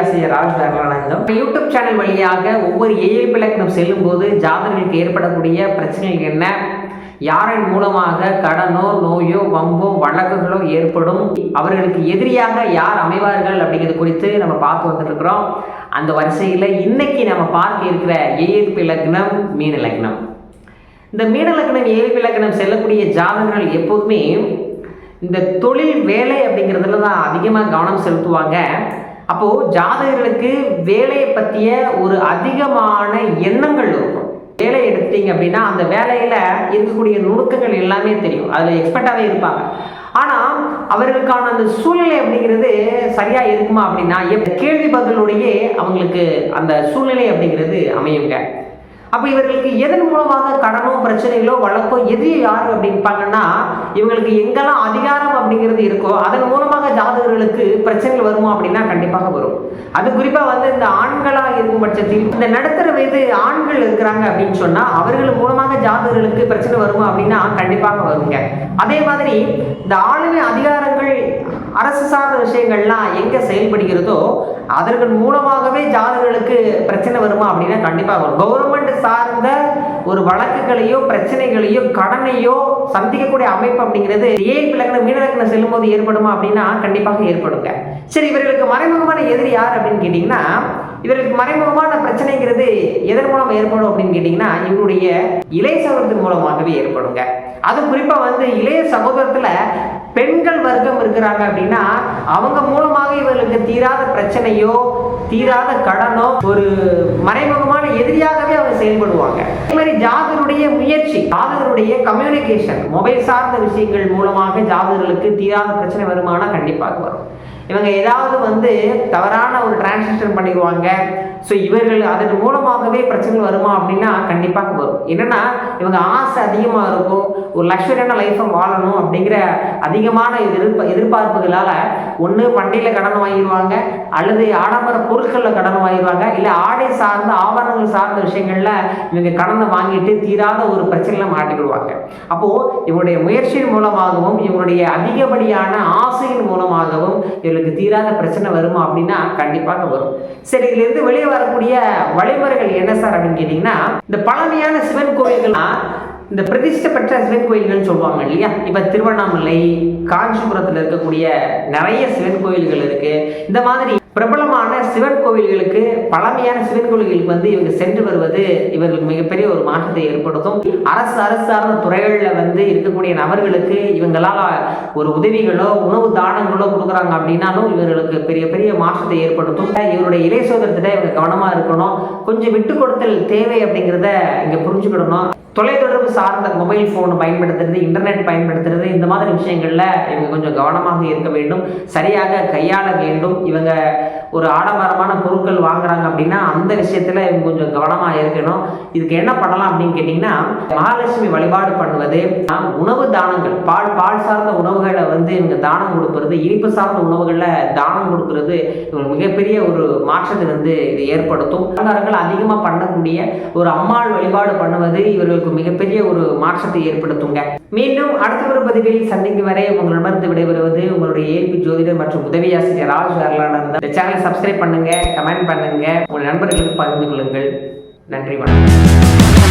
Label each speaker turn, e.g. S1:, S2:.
S1: ஆசிரியர் Raj Arulanandam YouTube channel வழியாக ஒவ்வொரு ஏழு பிளக்கணம் செல்லும் போது ஜாதகர்களுக்கு ஏற்படக்கூடிய பிரச்சனைகள் என்ன? யாரின் மூலமாக கடனோ நோயோ வம்போ வழக்குகளோ ஏற்படும்? அவர்களுக்கு எதிரியாக யார் அமைவார்கள் அப்படிங்கிறது குறித்து நம்ம பார்த்து வந்துட்டு இருக்கிறோம் அந்த வரிசையில் இன்னைக்கு நம்ம பார்க்க இருக்கிற ஏஎல்பி லக்னம் மீன லக்னம். இந்த மீன லக்னம் ஏஎல்பி லக்னம் செல்லக்கூடிய ஜாதகர்கள் எப்போதுமே இந்த தொழில் வேலை அப்படிங்கிறதுல தான் அதிகமாக கவனம் செலுத்துவாங்க. அப்போது ஜாதகர்களுக்கு வேலையை பற்றிய ஒரு அதிகமான எண்ணங்கள் இருக்கும். வேலை எடுத்தீங்க அப்படின்னா அந்த வேலையில் இருக்கக்கூடிய நுணுக்கங்கள் எல்லாமே தெரியும். அதில் எக்ஸ்பர்ட்டாகவே இருப்பாங்க. ஆனால் அவர்களுக்கான அந்த சூழ்நிலை அப்படிங்கிறது சரியாக இருக்குமா அப்படின்னா எப் கேள்வி பதிலோடையே அவங்களுக்கு அந்த சூழ்நிலை அப்படிங்கிறது அமையுங்க. அப்போ இவர்களுக்கு எதன் மூலமாக கடனோ பிரச்சனைகளோ வழக்கோ எது யார் அப்படின்பாங்கன்னா இவங்களுக்கு எங்கெல்லாம் அதிகாரம் அப்படிங்கிறது இருக்கோ அதன் மூலமாக ஜாதகர்களுக்கு பிரச்சனைகள் வருமா அப்படின்னா கண்டிப்பாக வரும். அது குறிப்பாக வந்து இந்த ஆண்களாக இருக்கும் பட்சத்தில் இந்த நடுத்தர வயது ஆண்கள் இருக்கிறாங்க அப்படின்னு சொன்னால் அவர்கள் மூலமாக ஜாதகர்களுக்கு பிரச்சனை வருமா அப்படின்னா கண்டிப்பாக வருங்க. அதே மாதிரி இந்த ஆளுமை அதிகாரங்கள் அரசு சார்ந்த விஷயங்கள்லாம் எங்கே செயல்படுகிறதோ அதற்கு மூலமாகவே ஜாதகர்களுக்கு பிரச்சனை வருமா அப்படின்னா கண்டிப்பாக வரும். கவர்மெண்ட் சார்ந்த ஒரு வழக்குகளையோ பிரச்சனைகளையோ கடனையோ சந்திக்கக்கூடிய அமைப்பு அப்படிங்கிறது ஏன் பிளக்கணம் மீனலக்கணம் செல்லும் போது ஏற்படுமா அப்படின்னா கண்டிப்பாக ஏற்படுங்க. சரி இவர்களுக்கு மறைமுகமான எதிரி யார் அப்படின்னு கேட்டிங்கன்னா இவர்களுக்கு மறைமுகமான பிரச்சனைங்கிறது எதன் மூலம் ஏற்படும் அப்படின்னு கேட்டிங்கன்னா இவருடைய இளைய சகோதரத்தின் மூலமாகவே ஏற்படுங்க. அது குறிப்பாக வந்து இளைய சகோதரத்தில் பெண்கள் வர்க்கம் இருக்கிறாங்க அப்படின்னா அவங்க மூலமாக இவர்களுக்கு தீராத பிரச்சனையோ தீராத கடனோ ஒரு மறைமுகமான எதிரியாகவே அவங்க செயல்படுவாங்க. அதே மாதிரி ஜாதகருடைய முயற்சி ஜாதகருடைய கம்யூனிகேஷன் மொபைல் சார்ந்த விஷயங்கள் மூலமாக ஜாதகர்களுக்கு தீராத பிரச்சனை வருமானா கண்டிப்பாக வரும். இவங்க ஏதாவது வந்து தவறான ஒரு டிரான்சாக்ஷன் பண்ணிக்குவாங்க ஸோ இவர்கள் அதன் மூலமாகவே பிரச்சனைகள் வருமா அப்படின்னா கண்டிப்பாக வரும். என்னன்னா இவங்க ஆசை அதிகமாக இருக்கும். ஒரு லக்ஷரியான லைஃப்பை வாழணும் அப்படிங்கிற அதிகமான எதிர்ப்ப எதிர்பார்ப்புகளால் ஒன்று வண்டியில் கடன் வாங்கிடுவாங்க அல்லது ஆடம்பர பொருட்களில் கடன் வாங்கிடுவாங்க இல்லை ஆடை சார்ந்த ஆபரணங்கள் சார்ந்த விஷயங்களில் இவங்க கடனை வாங்கிட்டு தீராத ஒரு பிரச்சனையில் மாட்டிக்கிடுவாங்க. அப்போது இவங்களுடைய முயற்சியின் மூலமாகவும் இவங்களுடைய அதிகப்படியான ஆசையின் மூலமாகவும் இவங்களுக்கு தீராத பிரச்சனை வருமா அப்படின்னா கண்டிப்பாக வரும். சரி இதுலேருந்து வெளியே வரக்கூடிய வழிமுறைகள் என்ன சார் அப்படின்னு கேட்டிங்கன்னா இந்த பழமையான சிவன் கோயில்கள்லாம் இந்த பிரதிஷ்டை பெற்ற சிவன் கோயில்கள்னு சொல்லுவாங்க இல்லையா? இப்போ திருவண்ணாமலை காஞ்சிபுரத்தில் இருக்கக்கூடிய நிறைய சிவன் கோயில்கள் இருக்குது இந்த மாதிரி பிரபலமான சிவன் கோவில்களுக்கு பழமையான சிவன் கோவில்களுக்கு வந்து இவங்க சென்று வருவது இவர்களுக்கு மிகப்பெரிய ஒரு மாற்றத்தை ஏற்படுத்தும். அரசு அரசு சார்ந்த துறைகளில் வந்து இருக்கக்கூடிய நபர்களுக்கு இவங்களால் ஒரு உதவிகளோ உணவு தானங்களோ கொடுக்குறாங்க அப்படின்னாலும் இவர்களுக்கு பெரிய பெரிய மாற்றத்தை ஏற்படுத்தும். இவருடைய இறை சோதரத்திட்ட இவங்க கவனமாக இருக்கணும். கொஞ்சம் விட்டு கொடுத்தல் தேவை அப்படிங்கிறத இங்கே புரிஞ்சுக்கிடணும். தொலைத்தொடர்பு சார்ந்த மொபைல் ஃபோன் பயன்படுத்துறது இன்டர்நெட் பயன்படுத்துறது இந்த மாதிரி விஷயங்களில் இவங்க கொஞ்சம் கவனமாக இருக்க வேண்டும். சரியாக கையாள வேண்டும். இவங்க ஒரு ஆடம்பரமான பொருட்கள் வாங்குறாங்க அப்படின்னா அந்த விஷயத்தில் இவங்க கொஞ்சம் கவனமாக இருக்கணும். இதுக்கு என்ன பண்ணலாம் அப்படின்னு கேட்டிங்கன்னா மகாலட்சுமி வழிபாடு பண்ணுவது உணவு தானங்கள் பால் பால் சார்ந்த உணவுகள் வந்து இவங்க தானம் கொடுக்கறது இனிப்பு சார்ந்த உணவுகளில் தானம் கொடுக்கறது இவங்க மிகப்பெரிய ஒரு மாற்றத்தை வந்து இது ஏற்படுத்தும். அலங்காரங்கள் அதிகமாக பண்ணக்கூடிய ஒரு அம்மாள் வழிபாடு பண்ணுவது இவர்களுக்கு மிகப்பெரிய ஒரு மாற்றத்தை ஏற்படுத்துங்க. மீண்டும் அடுத்த ஒரு பதிவில் சந்திக்கும் வரை உங்களிடமிருந்து விடைபெறுவது உங்களுடைய ஏபி ஜோதிடர் மற்றும் உதவி ஆசிரியர் ராஜ் அருளானந்த இந்த சேனலை சப்ஸ்கிரைப் பண்ணுங்க கமெண்ட் பண்ணுங்க. உங்கள் நண்பர்களுக்கு பகிர்ந்து கொள்ளுங்கள். நன்றி வணக்கம்.